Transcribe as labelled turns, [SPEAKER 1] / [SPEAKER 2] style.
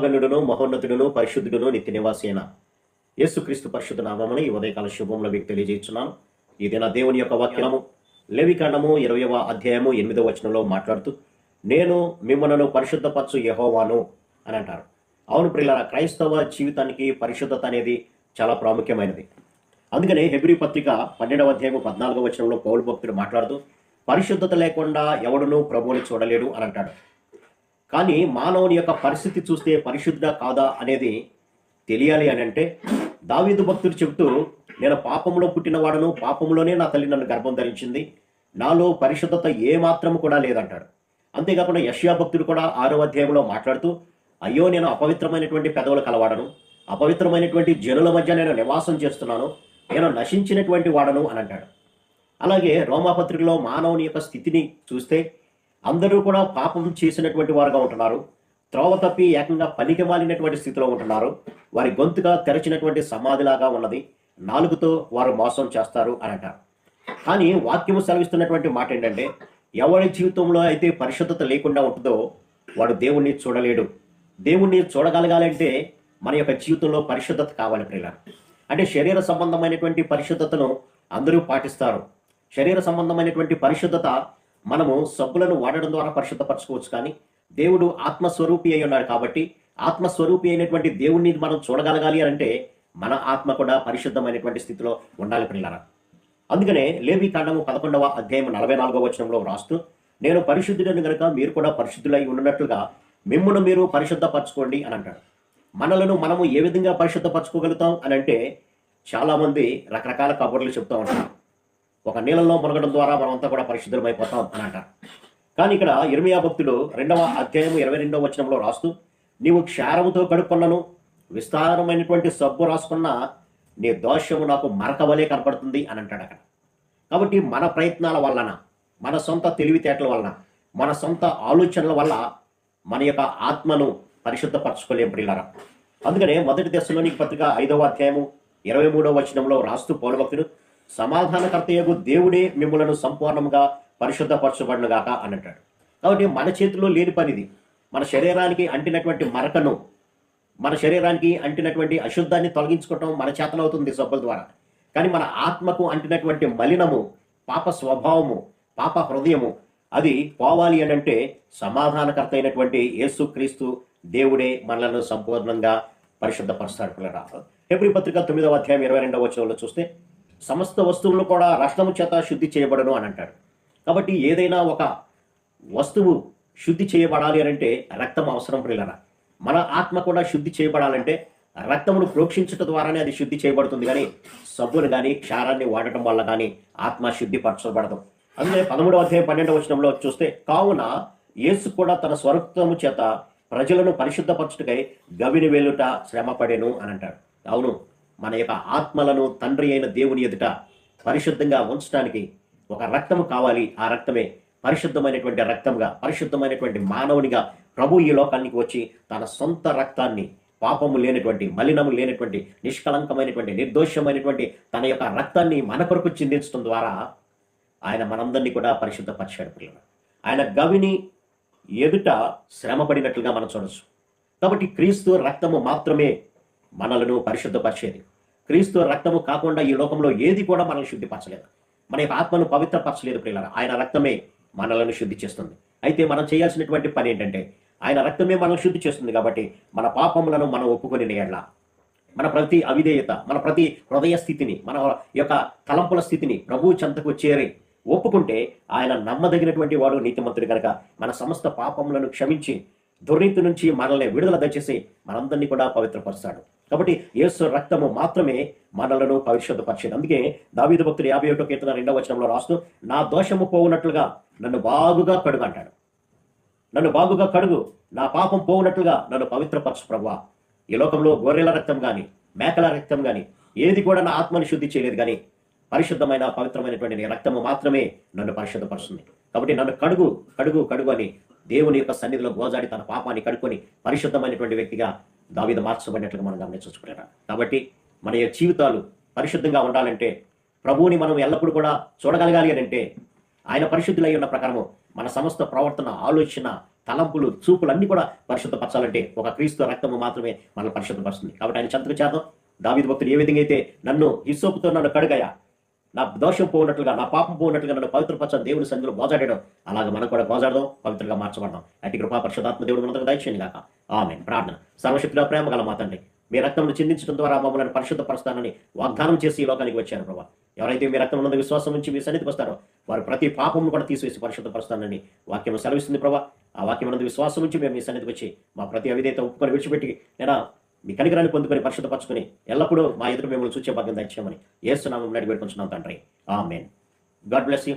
[SPEAKER 1] మహిమగనుడును మహోన్నతుడును పరిశుద్ధుడును నిత్య నివాసేన యేసుక్రీస్తు పరిశుద్ధ నామమును ఈ ఉదయకాల శుభంలో మీకు తెలియజేస్తున్నాను. ఈ దిన దేవుని యొక్క వాక్యము లేవికాండము ఇరవయవ అధ్యాయము ఎనిమిదవ వచనంలో మాట్లాడుతూ నేను మిమ్మల్ని పరిశుద్ధపరచు యహోవాను అని అంటారు. అవును ప్రిల్లారా క్రైస్తవ జీవితానికి పరిశుద్ధత అనేది చాలా ప్రాముఖ్యమైనది. అందుకనే హెబ్రి పత్రిక పన్నెండవ అధ్యాయము పద్నాలుగవ వచనంలో పౌరు భక్తుడు మాట్లాడుతూ పరిశుద్ధత లేకుండా ఎవడునూ ప్రభువుని చూడలేడు అని అంటాడు. కానీ మానవుని యొక్క పరిస్థితి చూస్తే పరిశుద్ధ కాదా అనేది తెలియాలి అని అంటే దావీదు భక్తుడు చెబుతూ నేను పాపంలో పుట్టినవాడను పాపంలోనే నా తల్లి నన్ను గర్భం ధరించింది. నాలో పరిశుద్ధత ఏ కూడా లేదంటాడు. అంతేకాకుండా యష్యా భక్తుడు కూడా ఆరో అధ్యాయంలో మాట్లాడుతూ అయ్యో నేను అపవిత్రమైనటువంటి పెదవులు కలవాడను అపవిత్రమైనటువంటి జనుల మధ్య నేను నివాసం చేస్తున్నాను నేను నశించినటువంటి వాడను అని అంటాడు. అలాగే రోమాపత్రికలో మానవుని యొక్క స్థితిని చూస్తే అందరూ కూడా పాపం చేసినటువంటి వారుగా ఉంటున్నారు. త్రోవ తప్పి ఏకంగా పనికి మాలినటువంటి స్థితిలో ఉంటున్నారు. వారి గొంతుగా తెరచినటువంటి సమాధిలాగా ఉన్నది. నాలుగుతో వారు మోసం చేస్తారు అని అంటారు. కానీ వాక్యము సెలవిస్తున్నటువంటి మాట ఏంటంటే ఎవరి జీవితంలో అయితే పరిశుద్ధత లేకుండా ఉంటుందో వాడు దేవుణ్ణి చూడలేడు. దేవుణ్ణి చూడగలగాలంటే మన యొక్క జీవితంలో పరిశుద్ధత కావాలి ప్రియుల. అంటే శరీర సంబంధమైనటువంటి పరిశుద్ధతను అందరూ పాటిస్తారు. శరీర సంబంధమైనటువంటి పరిశుద్ధత మనము సబ్బులను వాడడం ద్వారా పరిశుద్ధపరచుకోవచ్చు కానీ దేవుడు ఆత్మస్వరూపి అయి ఉన్నాడు కాబట్టి ఆత్మస్వరూపి అయినటువంటి దేవుణ్ణి మనం చూడగలగాలి అని అంటే మన ఆత్మ కూడా పరిశుద్ధమైనటువంటి స్థితిలో ఉండాలి పిల్లరా అందుకనే లేవి కాండము పదకొండవ అధ్యాయం నలభై నాలుగవ వచనంలో రాస్తూ నేను పరిశుద్ధుడని గనుక మీరు కూడా పరిశుద్ధులై ఉన్నట్లుగా మిమ్మును మీరు పరిశుద్ధపరచుకోండి అని అంటాడు. మనలను మనము ఏ విధంగా పరిశుద్ధపరచుకోగలుగుతాం అని అంటే చాలామంది రకరకాల కబుర్లు చెప్తూ ఉంటారు. ఒక నీళ్ళలో మునగడం ద్వారా మనమంతా కూడా పరిశుద్ధమైపోతాం అని అంటారు. కానీ ఇక్కడ ఇర్మియా భక్తుడు రెండవ అధ్యాయం ఇరవై రెండవ వచనంలో రాస్తూ నీవు క్షారముతో కడుక్కున్నను విస్తారమైనటువంటి సబ్బు రాసుకున్న నీ దోషము నాకు మరకవలే కనపడుతుంది అని అంటాడు అక్కడ. కాబట్టి మన ప్రయత్నాల వలన మన సొంత తెలివితేటల వలన మన సొంత ఆలోచనల వల్ల మన యొక్క ఆత్మను పరిశుద్ధపరచుకోలేం ప్రియులరా. అందుకనే మొదటి దశలోని పత్రిక ఐదవ అధ్యాయము ఇరవై మూడవ వచనంలో రాస్తూ పౌరభక్తుడు సమాధానకర్తయగు దేవుడే మిమ్మలను సంపూర్ణంగా పరిశుద్ధపరచబడినగాక అని అంటాడు కాబట్టి మన చేతిలో లేని పనిది మన శరీరానికి అంటినటువంటి మరకను మన శరీరానికి అంటినటువంటి అశుద్ధాన్ని తొలగించుకోవటం మన చేతనవుతుంది సబ్బుల ద్వారా. కానీ మన ఆత్మకు అంటినటువంటి మలినము పాప స్వభావము పాప హృదయము అది పోవాలి అని అంటే సమాధానకర్త అయినటువంటి యేసుక్రీస్తు దేవుడే మనలను సంపూర్ణంగా పరిశుద్ధపరుస్తాడు. పిల్లరా హెబ్రి పత్రిక తొమ్మిదవ అధ్యాయం ఇరవై రెండవ వచనంలో చూస్తే సమస్త వస్తువులు కూడా రత్నము చేత శుద్ధి చేయబడను అని అంటాడు కాబట్టి ఏదైనా ఒక వస్తువు శుద్ధి చేయబడాలి అని అంటే రక్తం అవసరం ప్రియులరా. మన ఆత్మ కూడా శుద్ధి చేయబడాలంటే రక్తమును ప్రోక్షించడం ద్వారానే అది శుద్ధి చేయబడుతుంది కానీ సబ్బును కానీ క్షారాన్ని వాడటం వల్ల కానీ ఆత్మ శుద్ధిపరచబడదు. అందుకే పదమూడవ అధ్యాయం పన్నెండవ వచనంలో చూస్తే కావున యేసు కూడా తన స్వరక్తము చేత ప్రజలను పరిశుద్ధపరచుటకై గవిని వెలుట శ్రమపడేను అని అంటాడు. అవును మన యొక్క ఆత్మలను తండ్రి అయిన దేవుని ఎదుట పరిశుద్ధంగా ఉంచడానికి ఒక రక్తము కావాలి. ఆ రక్తమే పరిశుద్ధమైనటువంటి రక్తంగా పరిశుద్ధమైనటువంటి మానవునిగా ప్రభు ఈ లోకానికి వచ్చి తన సొంత రక్తాన్ని పాపము లేనటువంటి మలినము లేనటువంటి నిష్కలంకమైనటువంటి నిర్దోషమైనటువంటి తన యొక్క రక్తాన్ని మన కొరకు చిందించడం ద్వారా ఆయన మనందరినీ కూడా పరిశుద్ధపరిచాడు పిల్లలు ఆయన గవిని ఎదుట శ్రమపడినట్లుగా మనం చూడొచ్చు. కాబట్టి క్రీస్తు రక్తము మాత్రమే మనలను పరిశుద్ధపరిచేది. క్రీస్తు రక్తము కాకుండా ఈ లోకంలో ఏది కూడా మనల్ని శుద్ధిపరచలేదు. మన యొక్క ఆత్మను పవిత్రపరచలేదు ప్రియుల ఆయన రక్తమే మనలను శుద్ధి చేస్తుంది. అయితే మనం చేయాల్సినటువంటి పని ఏంటంటే ఆయన రక్తమే మనల్ని శుద్ధి చేస్తుంది కాబట్టి మన పాపములను మనం ఒప్పుకొని నేయాల మన ప్రతి అవిధేయత మన ప్రతి హృదయ స్థితిని మన యొక్క తలంపుల స్థితిని ప్రభు చెంతకు చేరి ఒప్పుకుంటే ఆయన నమ్మదగినటువంటి వాడు నీతిమంతుడు కనుక మన సమస్త పాపములను క్షమించి దుర్నీతి నుంచి మనల్ని విడుదల దయచేసి మనందరినీ కూడా పవిత్రపరుస్తాడు. కాబట్టి యేసు రక్తము మాత్రమే మనలను పరిశుద్ధపరిచేది. అందుకే దావీదు భక్తుడు యాభై ఒకటో కీర్తన రెండవ వచనంలో రాస్తూ నా దోషము పోవునట్లుగా నన్ను బాగుగా కడుగు అంటాడు. నన్ను బాగుగా కడుగు నా పాపం పోవునట్లుగా నన్ను పవిత్రపరచు ప్రభా ఈ లోకంలో గొర్రెల రక్తం కానీ మేకల రక్తం కానీ ఏది కూడా నా ఆత్మని శుద్ధి చేయలేదు కానీ పరిశుద్ధమైన పవిత్రమైనటువంటి నీ రక్తము మాత్రమే నన్ను పరిశుద్ధపరుస్తుంది. కాబట్టి నన్ను కడుగు కడుగు కడుగు అని దేవుని యొక్క సన్నిధిలో గోజాడి తన పాపాన్ని కడుక్కొని పరిశుద్ధమైనటువంటి వ్యక్తిగా దావిద మార్చబడినట్లుగా మనం గమనించుకుంటారా కాబట్టి మన యొక్క జీవితాలు పరిశుద్ధంగా ఉండాలంటే ప్రభువుని మనం ఎల్లప్పుడూ కూడా చూడగలగాలి అని అంటే ఆయన పరిశుద్ధులై ఉన్న ప్రకారము మన సమస్త ప్రవర్తన ఆలోచన తలంపులు చూపులు అన్ని కూడా పరిశుద్ధపరచాలంటే ఒక క్రీస్తు రక్తము మాత్రమే మనల్ని పరిశుద్ధపరుస్తుంది. కాబట్టి ఆయన చెంతకు చేద్దాం దావిద భక్తుడు ఏ విధంగా అయితే నన్ను హిస్సోపుతో నన్ను కడుగయా నా దోషం పోనట్లుగా నా పాపం పోనట్లుగా నన్ను పవిత్రపరచని దేవుని సన్నిధిలో బోజాడాడు అలాగే మనం కూడా గోజాడదాం పవిత్రంగా మార్చబడదాం. అటు కృపా పరిశుధాత్మ దేవుడు మనకు దయచేయండి కాక ఆమె ప్రార్థన. సర్వశక్తిలో ప్రేమ గల మాతండి మీ రక్తంను చిందించడం ద్వారా మమ్మల్ని పరిశుద్ధపరుస్తానని వాగ్దానం చేసి ఈ లోకానికి వచ్చారు ప్రభా. ఎవరైతే మీ రక్తం ఉన్నది విశ్వాసం నుంచి మీ సన్నిధికి వస్తారో వారు ప్రతి పాపమును కూడా తీసివేసి పరిశుద్ధపరుస్తానని వాక్యం సెలవిస్తుంది ప్రభా. ఆ వాక్యం ఉన్నది విశ్వాసం నుంచి మేము మీ సన్నిధికి వచ్చి మా ప్రతి అవిధేత ఒప్పుకొని విడిచిపెట్టి నేను మీ కనికరాన్ని పొందుకొని పరిశుద్ధపరచుకుని ఎల్లప్పుడూ మా ఎదురు మిమ్మల్ని చూచే భాగ్యం దయచేయమని ఏస్తున్నామని నడిపెట్టుకుంటున్నాం తండ్రి. ఆ ఆమెన్. God bless you.